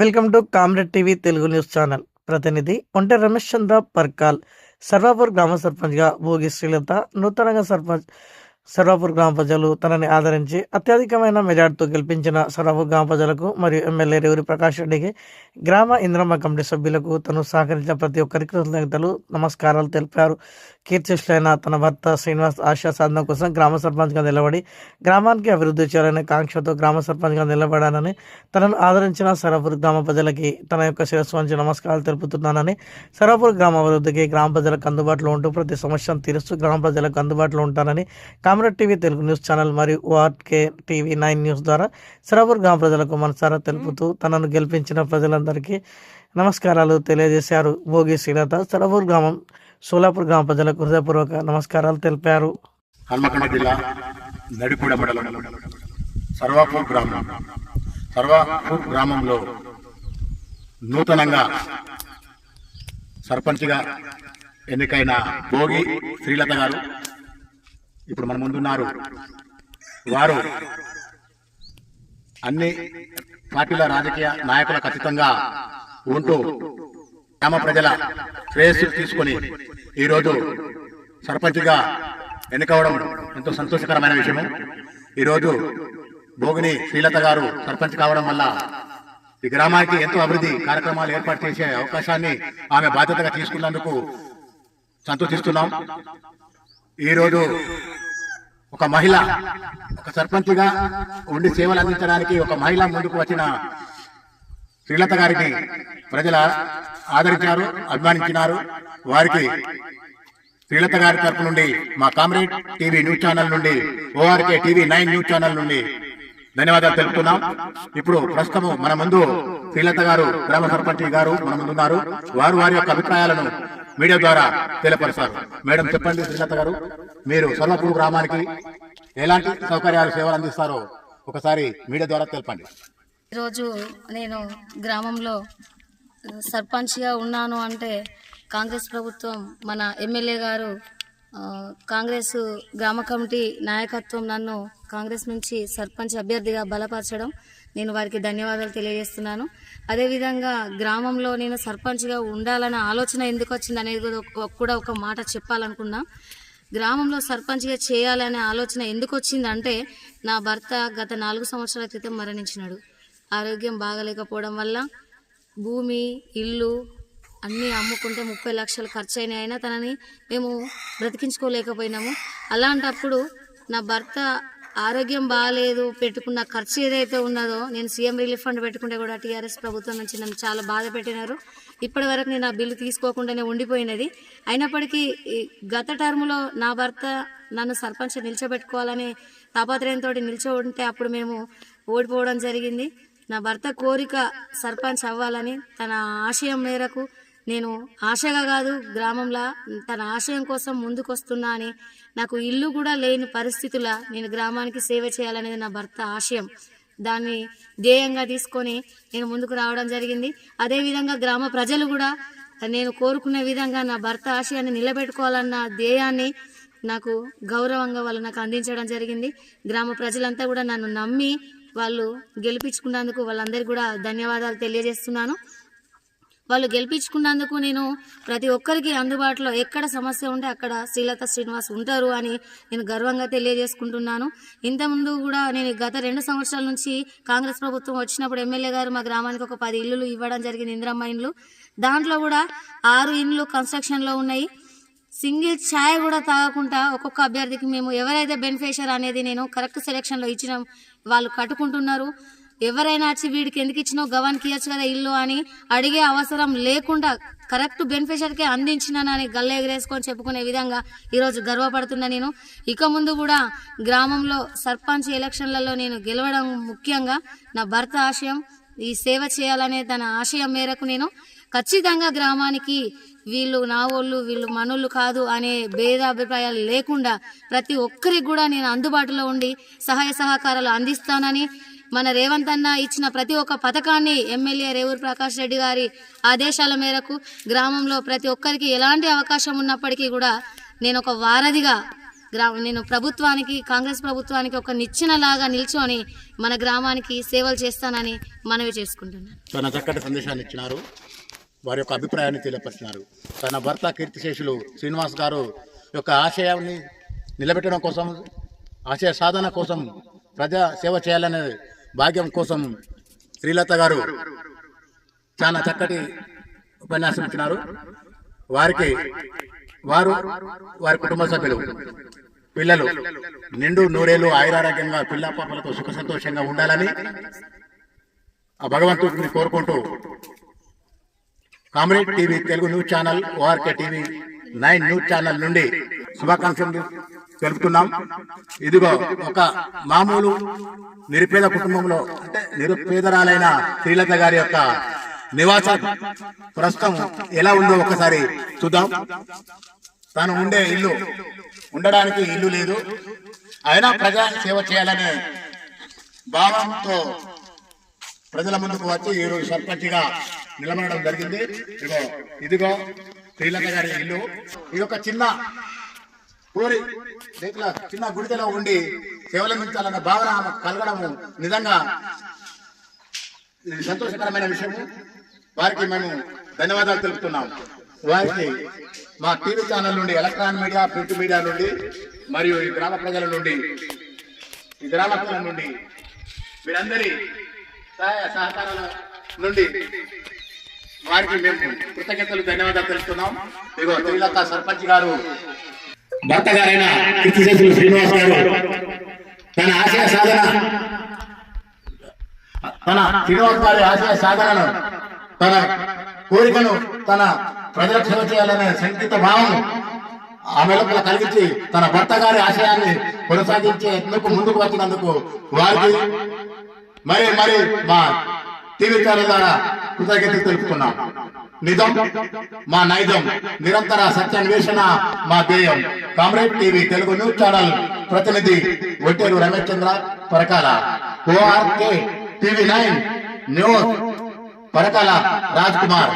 Welcome to comrade TV Telugu news channel. ప్రతినిధి ఒంటె రమేష్ చంద్ర పర్కాల్ సర్వాపూర్ గ్రామ సర్పంచ్గా భోగి శ్రీలత నూతనంగా సర్పంచ్ సర్వాపూర్ గ్రామ ప్రజలు తనని ఆదరించి అత్యధికమైన మెజార్టీతో గెలిపించిన సర్వాపూర్ గ్రామ ప్రజలకు మరియు ఎమ్మెల్యే రేవూరి ప్రకాష్ రెడ్డికి గ్రామ ఇంద్రమ్మ కమిటీ సభ్యులకు తను సహకరించిన ప్రతి ఒక్కరికి కృతజ్ఞతలు నమస్కారాలు తెలిపారు. కీర్తిశులైన తన భర్త శ్రీనివాస్ ఆశా సాధన కోసం గ్రామ సర్పంచ్గా నిలబడి గ్రామానికి అభివృద్ధి చేయాలనే కాంక్షతో గ్రామ సర్పంచ్గా నిలబడానని తనను ఆదరించిన సరపూర్ గ్రామ ప్రజలకి తన యొక్క శిరస్సు వంచి నమస్కారాలు తెలుపుతున్నానని సరపూర్ గ్రామ అభివృద్ధికి గ్రామ ప్రజలకు అందుబాటులో ఉంటూ ప్రతి సమస్యను తీరుస్తూ గ్రామ ప్రజలకు అందుబాటులో ఉంటానని comrade TV Telugu news channel మరియు ఓఆర్కే టీవీ నైన్ న్యూస్ ద్వారా సరపూర్ గ్రామ ప్రజలకు మనసారా తెలుపుతూ తనను గెలిపించిన ప్రజలందరికీ నమస్కారాలు తెలియజేశారు. భోగి శ్రీలత సరపూర్ గ్రామం సోలాపూర్ గ్రామ ప్రజలకు హృదయపూర్వక నమస్కారాలు తెలిపారు. హన్మకొండ జిల్లా నడిపూడ మండలం సర్వాపూర్ గ్రామం. సర్వాపూర్ గ్రామంలో నూతనంగా సర్పంచ్గా ఎన్నికైన భోగి శ్రీలత గారు ఇప్పుడు మన ముందున్నారు వారు. అన్ని పార్టీల రాజకీయ నాయకులకు అతీతంగా ఉంటూ గ్రామ ప్రజల శ్రేయస్సు తీసుకొని ఈరోజు సర్పంచ్గా ఎన్నికవడం ఎంతో సంతోషకరమైన విషయము. ఈరోజు భోగిని శ్రీలత గారు సర్పంచ్ కావడం వల్ల ఈ గ్రామానికి ఎంతో అభివృద్ధి కార్యక్రమాలు ఏర్పాటు చేసే అవకాశాన్ని ఆమె బాధ్యతగా తీసుకున్నందుకు సంతోషిస్తున్నాం. ఈరోజు ఒక మహిళ ఒక సర్పంచ్గా ఉండి సేవలు అందించడానికి ఒక మహిళ ముందుకు వచ్చిన శ్రీలత గారికి ప్రజల ఆదరించారు అభిమానించినారు. వారికి శ్రీలత గారి తరపు నుండి మా కామ్రేడ్ టీవీ న్యూస్ ఛానల్ నుండి ORK TV nine news channel నుండి ధన్యవాదాలు తెలుపుతున్నాం. ఇప్పుడు ప్రస్తుతం మన ముందు శ్రీలత గారు గ్రామ సర్పంచ్ గారు మన ముందు ఉన్నారు వారు వారి యొక్క అభిప్రాయాలను మీడియా ద్వారా తెలియపరుస్తారు. మేడం చెప్పండి శ్రీలత గారు మీరు సర్వపూర్ గ్రామానికి ఎలాంటి సౌకర్యాలు సేవలు అందిస్తారో ఒకసారి మీడియా ద్వారా తెలపండి. ఈరోజు నేను గ్రామంలో సర్పంచ్గా ఉన్నాను అంటే కాంగ్రెస్ ప్రభుత్వం మన ఎమ్మెల్యే గారు కాంగ్రెస్ గ్రామ కమిటీ నాయకత్వం నన్ను కాంగ్రెస్ నుంచి సర్పంచ్ అభ్యర్థిగా బలపరచడం నేను వారికి ధన్యవాదాలు తెలియజేస్తున్నాను. అదేవిధంగా గ్రామంలో నేను సర్పంచ్గా ఉండాలన్న ఆలోచన ఎందుకు వచ్చింది అనేది కూడా ఒక- కూడా ఒక మాట చెప్పాలనుకున్నా. గ్రామంలో సర్పంచ్గా చేయాలనే ఆలోచన ఎందుకు వచ్చిందంటే నా భర్త గత నాలుగు సంవత్సరాల క్రితం మరణించినాడు. ఆరోగ్యం బాగలేకపోవడం వల్ల భూమి ఇల్లు అన్నీ అమ్ముకుంటే ముప్పై లక్షలు ఖర్చు అయినాయి అయినా తనని మేము బ్రతికించుకోలేకపోయినాము. అలాంటప్పుడు నా భర్త ఆరోగ్యం బాగాలేదు పెట్టుకున్న ఖర్చు ఏదైతే ఉన్నదో నేను సీఎం రిలీఫ్ ఫండ్ పెట్టుకుంటే కూడా టీఆర్ఎస్ ప్రభుత్వం నుంచి నన్ను చాలా బాధ పెట్టినారు. ఇప్పటి వరకు నేను ఆ బిల్లు తీసుకోకుండానే ఉండిపోయినది. అయినప్పటికీ ఈ గత టర్ములో నా భర్త నన్ను సర్పంచ్ నిల్చోబెట్టుకోవాలని తాపత్రయంతో నిల్చో ఉంటే అప్పుడు మేము ఓడిపోవడం జరిగింది. నా భర్త కోరిక సర్పంచ్ అవ్వాలని తన ఆశయం మేరకు నేను ఆశగా కాదు గ్రామంలో తన ఆశయం కోసం ముందుకొస్తున్నా అని నాకు ఇల్లు కూడా లేని పరిస్థితుల నేను గ్రామానికి సేవ చేయాలనేది నా భర్త ఆశయం. దాన్ని ధ్యేయంగా తీసుకొని నేను ముందుకు రావడం జరిగింది. అదేవిధంగా గ్రామ ప్రజలు కూడా నేను కోరుకునే విధంగా నా భర్త ఆశయాన్ని నిలబెట్టుకోవాలన్న ధ్యేయాన్ని నాకు గౌరవంగా వాళ్ళు నాకు అందించడం జరిగింది. గ్రామ ప్రజలంతా కూడా నన్ను నమ్మి వాళ్ళు గెలిపించుకున్నందుకు వాళ్ళందరికీ కూడా ధన్యవాదాలు తెలియజేస్తున్నాను. వాళ్ళు గెలిపించుకున్నందుకు నేను ప్రతి ఒక్కరికి అందుబాటులో ఎక్కడ సమస్య ఉంటే అక్కడ శ్రీలత శ్రీనివాస్ ఉంటారు అని నేను గర్వంగా తెలియజేసుకుంటున్నాను. ఇంతకుముందు కూడా నేను గత రెండు సంవత్సరాల నుంచి కాంగ్రెస్ ప్రభుత్వం వచ్చినప్పుడు ఎమ్మెల్యే గారు మా గ్రామానికి ఒక పది ఇల్లులు ఇవ్వడం జరిగింది ఇందిరమ్మ ఇండ్లు దాంట్లో కూడా ఆరు ఇండ్లు కన్స్ట్రక్షన్లో ఉన్నాయి. సింగిల్ ఛాయ్ కూడా తాగకుండా ఒక్కొక్క అభ్యర్థికి మేము ఎవరైతే బెనిఫిషియర్ అనేది నేను కరెక్ట్ సెలెక్షన్లో ఇచ్చిన వాళ్ళు కట్టుకుంటున్నారు. ఎవరైనా వచ్చి వీడికి ఎందుకు ఇచ్చినో గవానికి ఇవ్వచ్చు కదా ఇల్లు అని అడిగే అవసరం లేకుండా కరెక్ట్ బెనిఫిషియర్కే అందించినానని గల్ల ఎగరేసుకొని చెప్పుకునే విధంగా ఈరోజు గర్వపడుతున్నా నేను. ఇక ముందు కూడా గ్రామంలో సర్పంచ్ ఎలక్షన్లలో నేను గెలవడం ముఖ్యంగా నా భర్త ఆశయం. ఈ సేవ చేయాలనే తన ఆశయం మేరకు నేను ఖచ్చితంగా గ్రామానికి వీళ్ళు నా వాళ్ళు వీళ్ళు మనోళ్ళు కాదు అనే భేదాభిప్రాయాలు లేకుండా ప్రతి ఒక్కరికి కూడా నేను అందుబాటులో ఉండి సహాయ సహకారాలు అందిస్తానని మన రేవంత్ అన్న ఇచ్చిన ప్రతి ఒక్క పథకాన్ని ఎమ్మెల్యే రేవూరు ప్రకాష్ రెడ్డి గారి ఆదేశాల మేరకు గ్రామంలో ప్రతి ఒక్కరికి ఎలాంటి అవకాశం ఉన్నప్పటికీ కూడా నేను ఒక వారధిగా గ్రా నేను ప్రభుత్వానికి కాంగ్రెస్ ప్రభుత్వానికి ఒక నిచ్చినలాగా నిల్చొని మన గ్రామానికి సేవలు చేస్తానని మనవి చేసుకుంటున్నాను. తన చక్కటి సందేశాన్ని ఇచ్చినారు. వారి యొక్క అభిప్రాయాన్ని తెలియపరిచినారు. తన భర్త కీర్తిశేషులు శ్రీనివాస్ గారు యొక్క ఆశయాన్ని నిలబెట్టడం కోసం ఆశయ సాధన కోసం ప్రజా సేవ చేయాలనే భాగ్యం కోసం శ్రీలత గారు చాలా చక్కటి ఉపన్యాసం ఇచ్చినారు. వారికి వారు వారి కుటుంబ సభ్యులు పిల్లలు నిండు నూరేలు ఆయురారోగ్యంగా పిల్ల పాపలతో సుఖ సంతోషంగా ఉండాలని ఆ భగవంతుడిని కోరుకుంటూ comrade TV Telugu news channel ORK TV nine news channel నుండి శుభాకాంక్షలు. తెలుపుతున్నాం. ఇదిగో ఒక మామూలు నిరుపేద కుటుంబంలో అంటే నిరుపేదరాలైన శ్రీలత గారి యొక్క నివాసం ప్రస్తుతం ఎలా ఉందో ఒకసారి చూద్దాం. తాను ఉండే ఇల్లు ఉండడానికి ఇల్లు లేదు. అయినా ప్రజా సేవ చేయాలనే భావంతో ప్రజల ముందుకు వచ్చి ఈ రోజు సర్పంచ్గా నిలబడడం జరిగింది. ఇదిగో ఇదిగో శ్రీలంక గారి ఇల్లు. ఇది ఒక చిన్న పూరి. రేకుల చిన్న గుడిదలో ఉండి సేవలందించాలన్న భావన కలగడము నిజంగా ఇది సంతోషకరమైన విషయము. వారికి మేము ధన్యవాదాలు తెలుపుతున్నాం. వారికి మా టీవీ ఛానల్ నుండి ఎలక్ట్రానిక్ మీడియా ప్రింట్ మీడియా నుండి మరియు ఈ గ్రామ ప్రజల నుండి ఈ గ్రామ ప్రజల నుండి మీరందరి సహాయ సహకారాల నుండి వారికి మేము కృతజ్ఞతలు ధన్యవాదాలు తెలుపుతున్నాం. ఇగో శ్రీలంక సర్పంచ్ గారు భర్త గారైన కీర్తిశేషులు శ్రీనివాస్ గారు తన ఆశయ సాధన తన శ్రీనివాస్ గారి ఆశయ సాధనను తన కోరికను తన ప్రజలకు సేవ చేయాలనే సంకిత భావం ఆమె లోపల కలిగించి తన భర్త గారి ఆశయాన్ని కొనసాగించేందుకు ముందుకు వచ్చినందుకు వారికి మరి మరి మా టీవీ ఛానల్ ద్వారా కృతజ్ఞతలు తెలుపుతున్నాం నిజం మా నైజం నిరంతర సత్యాన్వేషణ మా ధ్యేయం. Comrade TV Telugu news channel ప్రతినిధి Otteru Ramesh Chandra Parakala ORK TV nine news Parakala Raj Kumar.